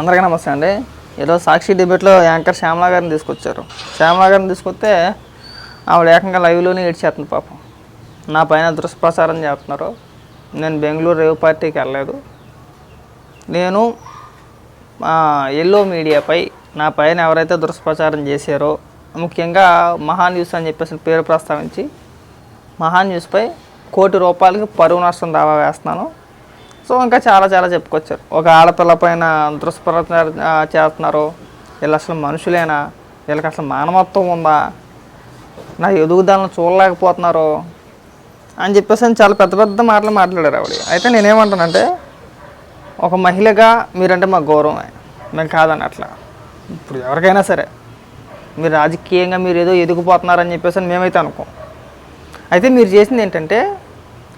అందరికీ నమస్తే అండి. ఈరోజు సాక్షి డిబేట్లో యాంకర్ శ్యామలా గారిని తీసుకొచ్చారు. శ్యామలా గారిని తీసుకొస్తే ఆవిడ ఏకంగా లైవ్లోనే ఏడ్చేస్తుంది పాపం. నా పైన దుష్ప్రచారం చేస్తున్నారు. నేను బెంగళూరు రేవ్ పార్టీకి వెళ్ళలేదు. నేను ఎల్లో మీడియాపై నా పైన ఎవరైతే దుష్ప్రచారం చేశారో ముఖ్యంగా మహా న్యూస్ అని చెప్పేసి పేరు ప్రస్తావించి మహా న్యూస్పై కోటి రూపాయలకి పరువు నష్టం దావా వేస్తున్నాను. సో ఇంకా చాలా చాలా చెప్పుకొచ్చారు. ఒక ఆడపిల్ల పైన దుష్ప్రచారం చేస్తున్నారు వీళ్ళు అసలు మనుషులేనా? వీళ్ళకి అసలు మానవత్వం ఉందా? నా ఎదుగుదలను చూడలేకపోతున్నారు అని చెప్పేసి అని చాలా పెద్ద పెద్ద మాటలు మాట్లాడారు ఆవిడ. అయితే నేనేమంటానంటే ఒక మహిళగా మీరంటే మాకు గౌరవమే. మేము కాదని అట్లా ఇప్పుడు ఎవరికైనా సరే మీరు రాజకీయంగా మీరు ఏదో ఎదిగిపోతున్నారని చెప్పేసి అని మేమైతే అనుకోం. అయితే మీరు చేసింది ఏంటంటే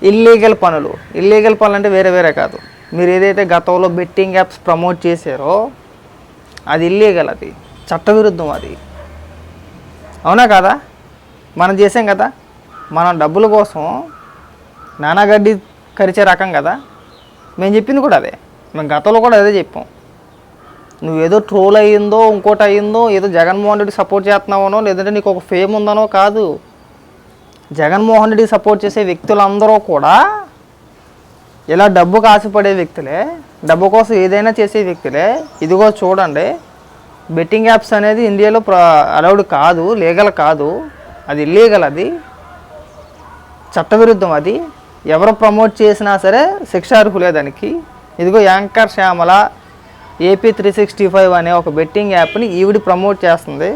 ఇల్లీగల్ పనులు. ఇల్లీగల్ పనులు అంటే వేరే వేరే కాదు. మీరు ఏదైతే గతంలో బెట్టింగ్ యాప్స్ ప్రమోట్ చేశారో అది ఇల్లీగల్ అది. చట్టవిరుద్ధం అది. అవునా కదా? మనం చేసాం కదా. మనం డబ్బుల కోసం నానాగడ్డి కరిచే రకం కదా. మేము చెప్పింది కూడా అదే. మేము గతంలో కూడా అదే చెప్పాం. నువ్వేదో ట్రోల్ అయ్యిందో ఇంకోటి అయ్యిందో ఏదో జగన్మోహన్ రెడ్డి సపోర్ట్ చేస్తున్నావనో లేదంటే నీకు ఒక ఫేమ్ ఉందనో కాదు. జగన్మోహన్ రెడ్డి సపోర్ట్ చేసే వ్యక్తులందరూ కూడా ఇలా డబ్బుకు ఆశపడే వ్యక్తులే డబ్బు కోసం ఏదైనా చేసే వ్యక్తులే. ఇదిగో చూడండి బెట్టింగ్ యాప్స్ అనేది ఇండియాలో ప్ర అలౌడ్ కాదు లీగల్ కాదు. అది ఇల్లీగల్ అది. చట్టవిరుద్ధం అది. ఎవరు ప్రమోట్ చేసినా సరే శిక్షార్హులే దానికి. ఇదిగో anchor Shyamala AP three sixty five అనే ఒక బెట్టింగ్ యాప్ని ఈవిడ ప్రమోట్ చేస్తుంది.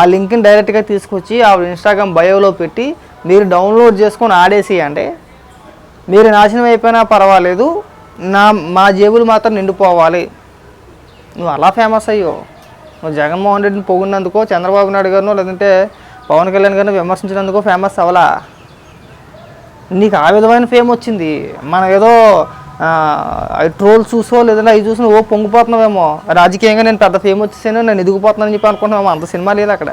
ఆ లింక్ని డైరెక్ట్గా తీసుకొచ్చి ఆవిడ ఇన్స్టాగ్రామ్ బయోలో పెట్టి మీరు డౌన్లోడ్ చేసుకొని ఆడేసేయండి మీరు నాశనం అయిపోయినా పర్వాలేదు నా మా జేబులు మాత్రం నిండిపోవాలి. నువ్వు అలా ఫేమస్ అయ్యో. నువ్వు జగన్మోహన్ రెడ్డిని పొగిడినందుకో చంద్రబాబు నాయుడు గారినో లేదంటే పవన్ కళ్యాణ్ గారిని విమర్శించినందుకో ఫేమస్ అవలా నీకు ఆ విధమైన ఫేమ్ వచ్చింది. మనం ఏదో ట్రోల్ చూసో లేదంటే అవి చూసి ఓ పొంగిపోతున్నావేమో. రాజకీయంగా నేను పెద్ద ఫేమ్ వచ్చేసాను నేను ఎదిగిపోతున్నానని చెప్పి అనుకుంటున్నాము అంత సినిమా లేదు అక్కడ.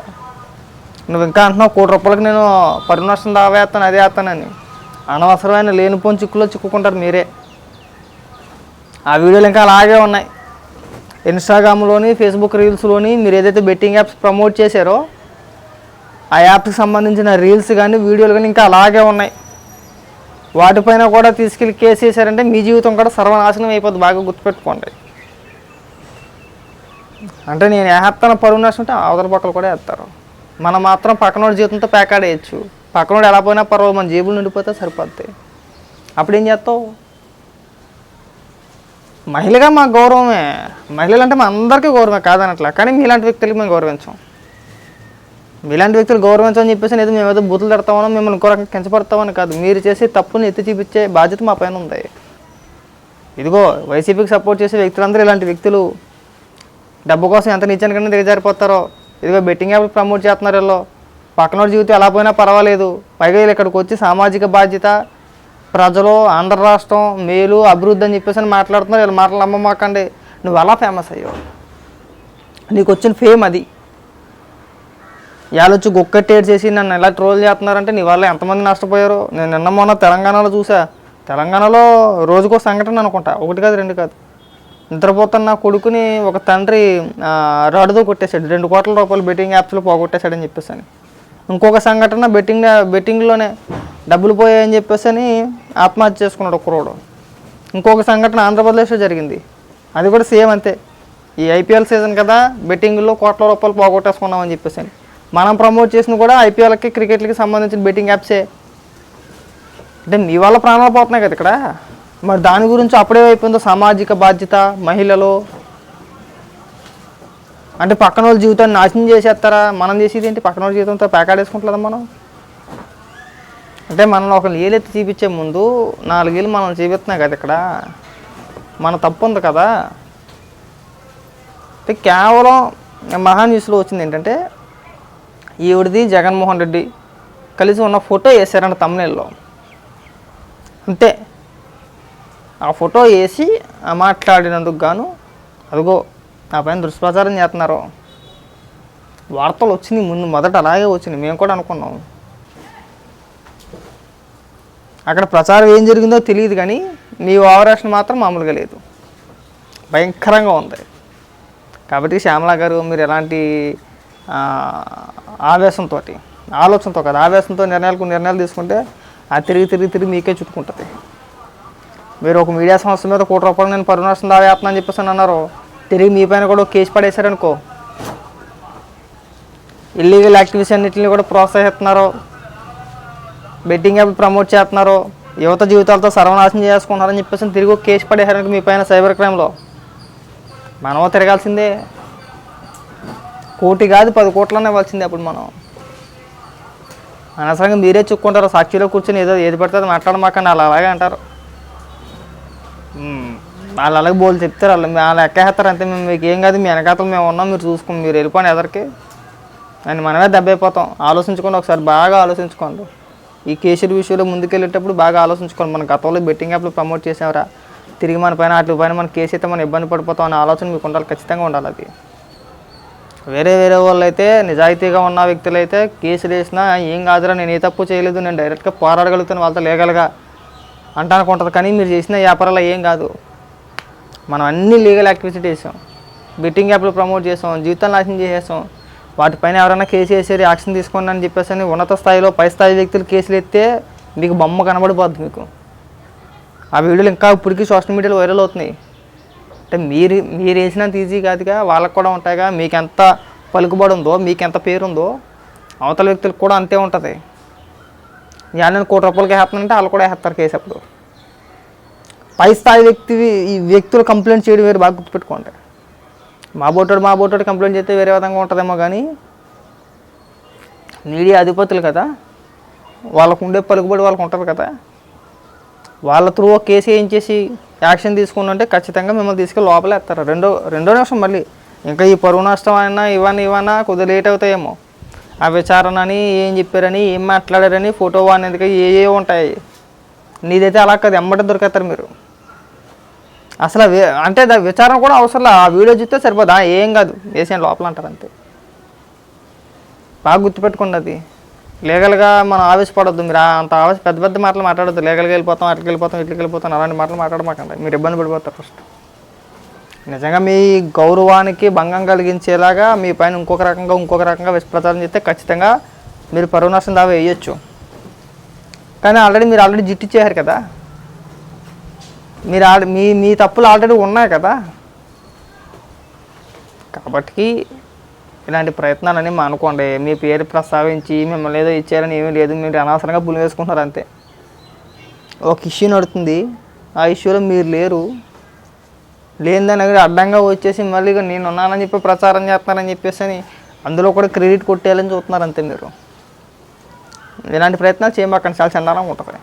నువ్వు ఇంకా అంటున్నావు కోటి రూపాయలకి నేను పరినష్టం దావేస్తాను అదే వేస్తానని. అనవసరమైన లేనిపోని చిక్కులో చిక్కుకుంటారు మీరే. ఆ వీడియోలు ఇంకా అలాగే ఉన్నాయి. ఇన్స్టాగ్రామ్లోని ఫేస్బుక్ రీల్స్లోని మీరు ఏదైతే బెట్టింగ్ యాప్స్ ప్రమోట్ చేశారో ఆ యాప్కి సంబంధించిన రీల్స్ కానీ వీడియోలు కానీ ఇంకా అలాగే ఉన్నాయి. వాటిపైన కూడా తీసుకెళ్ళి కేసు వేసారంటే మీ జీవితం కూడా సర్వనాశనం అయిపోద్ది బాగా గుర్తుపెట్టుకోండి. అంటే నేను వేస్తాను పరువు నష్టం అంటే అవతల పక్కలు కూడా వేస్తారు. మనం మాత్రం పక్కనోడి జీవితంతో పేకాడేయచ్చు పక్కనోడు ఎలా పోయినా పర్వాలేదు మన జేబులు నిండిపోతే సరిపోద్ది. అప్పుడు ఏం చేస్తావు? మహిళగా మా గౌరవమే. మహిళలు అంటే మా అందరికీ గౌరవమే కాదనట్లా. కానీ మీలాంటి వ్యక్తులకి మేము గౌరవించాం. మీలాంటి వ్యక్తులు గౌరవించమని చెప్పేసి ఏదో మేము ఏదో బూతులు తడతామనో మిమ్మల్ని ఇంకో రకంగా కించపడతామని కాదు. మీరు చేసే తప్పుని ఎత్తి చూపించే బాధ్యత మా పైన ఉంది. ఇదిగో వైసీపీకి సపోర్ట్ చేసే వ్యక్తులందరూ ఇలాంటి వ్యక్తులు. డబ్బు కోసం ఎంత నిత్యానికన్నా దిగజారిపోతారో. ఇదిగో బెట్టింగ్ యాప్ ప్రమోట్ చేస్తున్నారు వీళ్ళు. పక్కన జీవితం ఎలా పోయినా పర్వాలేదు. పైగా వీళ్ళు ఇక్కడికి వచ్చి సామాజిక బాధ్యత ప్రజలు ఆంధ్ర రాష్ట్రం మేలు అభివృద్ధి అని చెప్పేసి అని మాట్లాడుతున్నారు. వీళ్ళు మాటలు నమ్మమాకండి. నువ్వు ఎలా ఫేమస్ అయ్యావు? నీకు వచ్చిన ఫేమ్ అది. ఇవాళ వచ్చి గుక్కట్టేడు చేసి నన్ను ఎలా ట్రోల్ చేస్తున్నారంటే నీ వల్ల ఎంతమంది నష్టపోయారు? నేను నిన్న మొన్న తెలంగాణలో చూసా. తెలంగాణలో రోజుకో సంఘటన అనుకుంటా. ఒకటి కాదు రెండు కాదు. నిద్రపోతున్న కొడుకుని ఒక తండ్రి ఆ, రాడుతో కొట్టేశాడు. రెండు కోట్ల రూపాయలు బెట్టింగ్ యాప్స్లో పోగొట్టేశాడని చెప్పేసి అని ఇంకొక సంఘటన బెట్టింగ్ బెట్టింగ్లోనే డబ్బులు పోయాయని చెప్పేసి అని ఆత్మహత్య చేసుకున్నాడు ఒక్కరోడు ఇంకొక సంఘటన ఆంధ్రప్రదేశ్లో జరిగింది. అది కూడా సేమ్ అంతే. ఈ ఐపీఎల్ సీజన్ కదా బెట్టింగ్లో కోట్ల రూపాయలు పోగొట్టేసుకున్నామని చెప్పేసి అని మనం ప్రమోట్ చేసిన కూడా ఐపీఎల్కి క్రికెట్కి సంబంధించిన బెట్టింగ్ యాప్సే. అంటే మీ వల్ల ప్రాణాలు పోతున్నాయి కదా ఇక్కడ. మరి దాని గురించి అప్పుడే అయిపోయిందో? సామాజిక బాధ్యత మహిళలు? అంటే పక్కన వాళ్ళ జీవితాన్ని నాశనం చేసేస్తారా? మనం చేసేది ఏంటి? పక్కన వాళ్ళ జీవితంతో పేకాడేసుకుంటుందా మనం? అంటే మనం ఒక ఏలెత్తి చూపించే ముందు నాలుగేళ్ళు మనం చూపిస్తున్నాం కదా ఇక్కడ. మన తప్పు ఉంది కదా. అంటే కేవలం మహా న్యూస్లో వచ్చింది ఏంటంటే ఈవిడిది జగన్మోహన్ రెడ్డి కలిసి ఉన్న ఫోటో వేసారంట తమ్నేల్లో అంతే. ఆ ఫోటో వేసి మాట్లాడినందుకు గాను అదిగో నా పైన దుష్ప్రచారం చేస్తున్నారు. వార్తలు వచ్చినాయి ముందు మొదట అలాగే వచ్చినాయి. మేము కూడా అనుకున్నాం. అక్కడ ప్రచారం ఏం జరిగిందో తెలియదు కానీ నీ ఓవరాక్షన్ మాత్రం మామూలుగా లేదు. భయంకరంగా ఉంది. కాబట్టి శ్యామలా గారు మీరు ఎలాంటి ఆవేశంతో ఆలోచనతో కదా ఆవేశంతో నిర్ణయాలకు నిర్ణయాలు తీసుకుంటే అది తిరిగి తిరిగి తిరిగి మీకే చుట్టుకుంటుంది. మీరు ఒక మీడియా సంస్థ మీద కోటి రూపాయలు నేను పరుణాసం దావేస్తున్నా అని చెప్పేసి అన్నారు. తిరిగి మీ పైన కూడా కేసు పడేశారనుకో. ఇల్లీగల్ యాక్టివిటీస్ అన్నింటిని కూడా ప్రోత్సహిస్తున్నారు బెట్టింగ్ యాప్ ప్రమోట్ చేస్తున్నారు. యువత జీవితాలతో సర్వనాశనం చేసుకున్నారని చెప్పేసి తిరిగి ఒక కేసు పడేశారనుకో మీ పైన సైబర్ క్రైమ్లో మనమో తిరగాల్సిందే. కోటి కాదు పది కోట్లనే ఇవ్వాల్సిందే అప్పుడు మనం. అనవసరంగా మీరే చెప్పుకుంటారు సాక్షిలో కూర్చొని ఏదో ఏది పడితే అది మాట్లాడమాకండి. అలా అలాగే అంటారు. వాళ్ళు అలాగే బోల్ చెప్తారు వాళ్ళు వాళ్ళు ఎక్కేస్తారు అంతే. మేము మీకు ఏం కాదు మీ వెనకాతలు మేము ఉన్నాం మీరు చూసుకోండి మీరు వెళ్ళిపోండి ఎదరికి. అని మనమే దెబ్బైపోతాం. ఆలోచించుకోండి ఒకసారి బాగా ఆలోచించుకోండి. ఈ కేసుల విషయంలో ముందుకెళ్ళేటప్పుడు బాగా ఆలోచించుకోండి. మన గతంలో బెట్టింగ్ యాప్లు ప్రమోట్ చేసామరా తిరిగి మన పైన వాటి పైన మన కేసు అయితే మనం ఇబ్బంది పడిపోతాం అనే ఆలోచన మీకు ఉండాలి ఖచ్చితంగా ఉండాలి అది. వేరే వేరే వాళ్ళు అయితే నిజాయితీగా ఉన్న వ్యక్తులు అయితే కేసులు వేసినా ఏం కాదురా నేను ఏ తప్పు చేయలేదు నేను డైరెక్ట్గా పోరాడగలుగుతాను వాళ్ళతో లేగలగా. అంటానికి ఉంటుంది కానీ మీరు చేసిన వ్యాపారాలు ఏం కాదు. మనం అన్ని లీగల్ యాక్టివిటీ చేసాం. బెట్టింగ్ యాప్లు ప్రమోట్ చేసాం జీవితాలు నాశనం చేసేసాం. వాటిపైన ఎవరైనా కేసు వేసేది యాక్షన్ తీసుకోండి అని చెప్పేసి అని ఉన్నత స్థాయిలో పై స్థాయి వ్యక్తులు కేసులు ఎత్తే మీకు బొమ్మ కనబడిపోద్ది మీకు. ఆ వీడియోలు ఇంకా ఇప్పటికీ సోషల్ మీడియాలో వైరల్ అవుతున్నాయి. అంటే మీరు మీరు వేసినంత ఈజీ కాదుగా వాళ్ళకు కూడా ఉంటాయిగా. మీకు ఎంత పలుకుబడి ఉందో మీకు ఎంత పేరు ఉందో అవతల వ్యక్తులకు కూడా అంతే ఉంటుంది. ఇవాళ నేను కోటి రూపాయలకి వేస్తానంటే వాళ్ళు కూడా వేస్తారు కేసు అప్పుడు పై స్థాయి వ్యక్తి ఈ వ్యక్తులు కంప్లైంట్ చేయడం వేరు బాగా గుర్తుపెట్టుకోండి. మా బోటోడు మా బోటోడు కంప్లైంట్ చేస్తే వేరే విధంగా ఉంటుందేమో కానీ మీడియా అధిపతులు కదా వాళ్ళకు ఉండే పలుకుబడి వాళ్ళకు ఉంటుంది కదా. వాళ్ళ త్రూ ఒక కేసు వేయించేసి యాక్షన్ తీసుకున్నంటే ఖచ్చితంగా మిమ్మల్ని తీసుకెళ్ళి లోపలేస్తారు రెండో రెండో నిమిషం మళ్ళీ. ఇంకా ఈ పరువు నష్టం అయినా ఇవన్నీ ఇవన్నా కొద్దిగా లేట్ అవుతాయేమో. ఆ విచారణని ఏం చెప్పారని ఏం మాట్లాడారని ఫోటో అనేది ఏ ఏ ఉంటాయి. నీదైతే అలా కాదు ఎమ్మట దొరికేస్తారు మీరు. అసలు అంటే దా విచారణ కూడా అవసరం ఆ వీడియో చూస్తే సరిపోదా? ఏం కాదు. వేసేయండి లోపల అంటారు అంతే. బాగా గుర్తుపెట్టుకోండి అది. లీగల్గా మనం ఆవేశపడొద్దు. మీరు అంత ఆవేశ పెద్ద పెద్ద మాటలు మాట్లాడద్దు. లీగల్గా వెళ్ళిపోతాం అట్లకి వెళ్ళిపోతాం ఇట్లకి వెళ్ళిపోతాం అలాంటి మాటలు మాట్లాడమాకండి. మీరు ఇబ్బంది పడిపోతారు ఫస్ట్. నిజంగా మీ గౌరవానికి భంగం కలిగించేలాగా మీ పైన ఇంకొక రకంగా ఇంకొక రకంగా విషప్రచారం చేస్తే ఖచ్చితంగా మీరు పరువు నష్టం దావా వేయచ్చు. కానీ ఆల్రెడీ మీరు ఆల్రెడీ జిట్టిచ్చేశారు కదా. మీరు ఆల్రెడీ మీ మీ తప్పులు ఆల్రెడీ ఉన్నాయి కదా. కాబట్టి ఇలాంటి ప్రయత్నాలని మానుకోండి. మీ పేరు ప్రస్తావించి మిమ్మల్ని ఏదో ఇచ్చారని ఏమీ లేదు. మీరు అనవసరంగా పులి వేసుకుంటున్నారు అంతే. ఒక ఇష్యూ నడుతుంది. ఆ ఇష్యూలో మీరు లేరు. లేనిదని అడ్డంగా వచ్చేసి మళ్ళీ ఇక నేను ఉన్నానని చెప్పి ప్రచారం చేస్తున్నారని చెప్పేసి అని అందులో కూడా క్రెడిట్ కొట్టేయాలని చూస్తున్నారు అంతే మీరు. ఇలాంటి ప్రయత్నాలు చేయమాకండి. చాలా చండాలంగా ఉంటుంది.